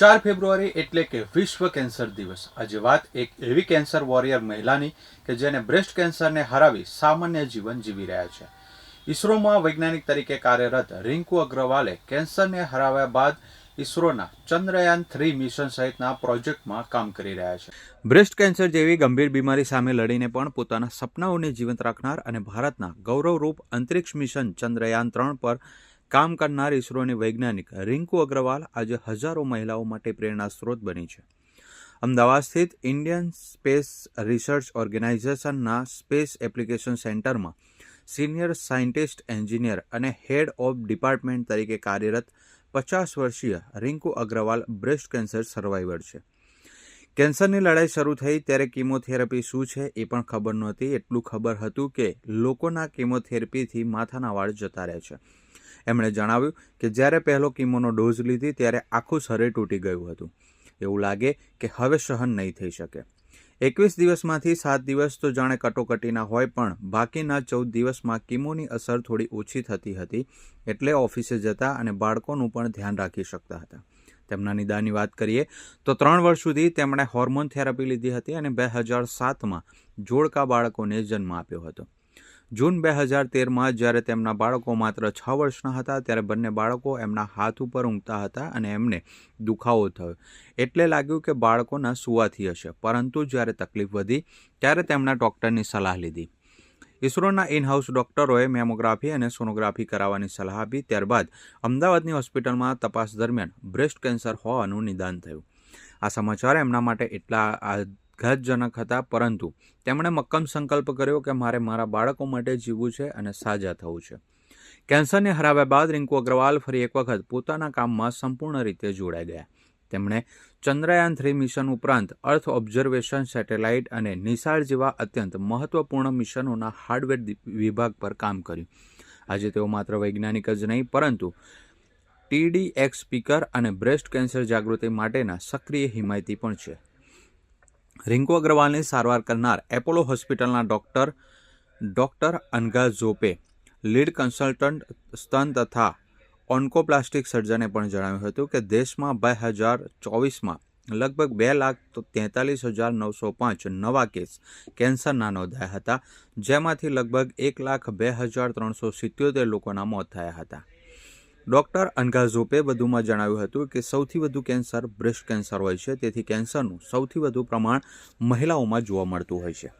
ચાર ફેબ્રુઆરી એટલે કે વિશ્વ કેન્સર દિવસ. આજે વાત એક એવી કેન્સર વોરિયર મહિલાની કે જેને બ્રેસ્ટ કેન્સરને હરાવી સામાન્ય જીવન જીવી રહ્યા છે. ઈસરોમાં વૈજ્ઞાનિક તરીકે કાર્યરત રિંકુ અગ્રવાલે કેન્સરને હરાવ્યા બાદ ઈસરોના ચંદ્રયાન થ્રી મિશન સહિતના પ્રોજેક્ટમાં કામ કરી રહ્યા છે. બ્રેસ્ટ કેન્સર જેવી ગંભીર બીમારી સામે લડીને પણ પોતાના સપનાઓને જીવંત રાખનાર અને ભારતના ગૌરવરૂપ અંતરિક્ષ મિશન ચંદ્રયાન ત્રણ પર કામ કરનાર ઈસરોની વૈજ્ઞાનિક રિંકુ અગ્રવાલ આજે હજારો મહિલાઓ માટે પ્રેરણા સ્ત્રોત બની છે. અમદાવાદ સ્થિત ઇન્ડિયન સ્પેસ રિસર્ચ ઓર્ગેનાઇઝેશનના સ્પેસ એપ્લિકેશન સેન્ટરમાં સિનિયર સાયન્ટિસ્ટ, એન્જિનિયર અને હેડ ઓફ ડિપાર્ટમેન્ટ તરીકે કાર્યરત પચાસ વર્ષીય Rinku Agarwal breast cancer survivor છે. કેન્સરની લડાઈ શરૂ થઈ ત્યારે કિમોથેરાપી શું છે એ પણ ખબર નહોતી. એટલું ખબર હતું કે લોકોના કિમોથેરાપીથી માથાના વાળ જતા રહે છે. એમણે જણાવ્યું કે જ્યારે પહેલો કીમોનો ડોઝ લીધી ત્યારે આખું શરીર તૂટી ગયું હતું. એવું લાગે કે હવે સહન નહીં થઈ શકે. એકવીસ દિવસમાંથી સાત દિવસ તો જાણે કટોકટીના હોય પણ બાકીના ચૌદ દિવસમાં કીમોની અસર થોડી ઓછી થતી હતી એટલે ઓફિસે જતા અને બાળકોનું પણ ધ્યાન રાખી શકતા હતા. તેમના નિદાનની વાત કરીએ તો ત્રણ વર્ષ સુધી તેમણે હોર્મોન થેરાપી લીધી હતી અને બે હજાર સાતમાં જોડકા બાળકોને જન્મ આપ્યો હતો. જૂન બે હજાર તેરમાં જ્યારે તેમના બાળકો માત્ર છ વર્ષના હતા, ત્યારે બંને બાળકો એમના હાથ ઉપર ઊંઘતા હતા અને એમને દુખાવો થયો. એટલે લાગ્યું કે બાળકોના સુવાથી હશે. પરંતુ જ્યારે તકલીફ વધી, ત્યારે તેમના ડૉક્ટરની સલાહ લીધી. ઇસરોના ઇન હાઉસ ડૉક્ટરોએ મેમોગ્રાફી અને સોનોગ્રાફી કરાવવાની સલાહ આપી. ત્યારબાદ અમદાવાદની હોસ્પિટલમાં તપાસ દરમિયાન બ્રેસ્ટ કેન્સર હોવાનું નિદાન થયું. આ સમાચાર એમના માટે એટલા આઘાતજનક હતા, પરંતુ તેમણે મક્કમ સંકલ્પ કર્યો કે મારે મારા બાળકો માટે જીવવું છે અને સાજા થવું છે. કેન્સરને હરાવ્યા બાદ રિંકુ અગ્રવાલ ફરી એક વખત પોતાના કામમાં સંપૂર્ણ રીતે જોડાઈ ગયા. તેમણે ચંદ્રયાન થ્રી મિશન ઉપરાંત અર્થ ઓબ્ઝર્વેશન સેટેલાઇટ અને નિસાળ જેવા અત્યંત મહત્વપૂર્ણ મિશનોના હાર્ડવેર વિભાગ પર કામ કર્યું. આજે તેઓ માત્ર વૈજ્ઞાનિક જ નહીં, પરંતુ ટીડીએક્સ સ્પીકર અને બ્રેસ્ટ કેન્સર જાગૃતિ માટેના સક્રિય હિમાયતી પણ છે. રિંકુ અગ્રવાલની સારવાર કરનાર એપોલો હોસ્પિટલના doctor doctor Anaga Zope, lead consultant, સ્તન તથા ઓન્કોપ્લાસ્ટિક સર્જને પણ જણાવ્યું હતું કે દેશમાં બે હજાર ચોવીસમાં લગભગ બે લાખ તેતાલીસ હજાર નવસો પાંચ નવા કેસ કેન્સરના નોંધાયા હતા, જેમાંથી લગભગ એક લાખ બે હજાર ત્રણસો સિત્યોતેર લોકોના મોત થયા હતા. ડૉક્ટર અનગાઝોપે વધુમાં જણાવ્યું હતું કે સૌથી વધુ કેન્સર બ્રેસ્ટ કેન્સર હોય છે, તેથી કેન્સરનું સૌથી વધુ પ્રમાણ મહિલાઓમાં જોવા મળતું હોય છે.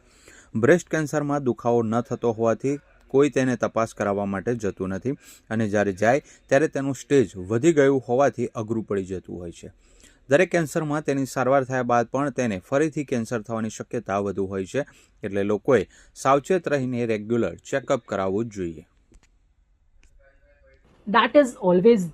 બ્રેસ્ટ કેન્સરમાં દુખાવો ન થતો હોવાથી કોઈ તેને તપાસ કરાવવા માટે જતું નથી અને જ્યારે જાય ત્યારે તેનું સ્ટેજ વધી ગયું હોવાથી અઘરું પડી જતું હોય છે. દરેક કેન્સરમાં તેની સારવાર થયા બાદ પણ તેને ફરીથી કેન્સર થવાની શક્યતા વધુ હોય છે, એટલે લોકોએ સાવચેત રહીને રેગ્યુલર ચેકઅપ કરાવવું જોઈએ. that is always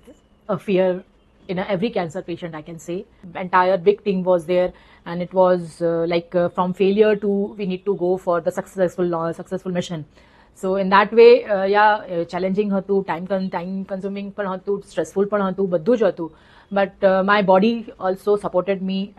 a fear in a, every cancer patient i can say entire big team was there and it was uh, like uh, from failure to we need to go for the successful uh, successful mission so in that way uh, yeah uh, challenging હતું time time consuming પણ હતું stressful પણ હતું બધું જ હતું but my body also supported me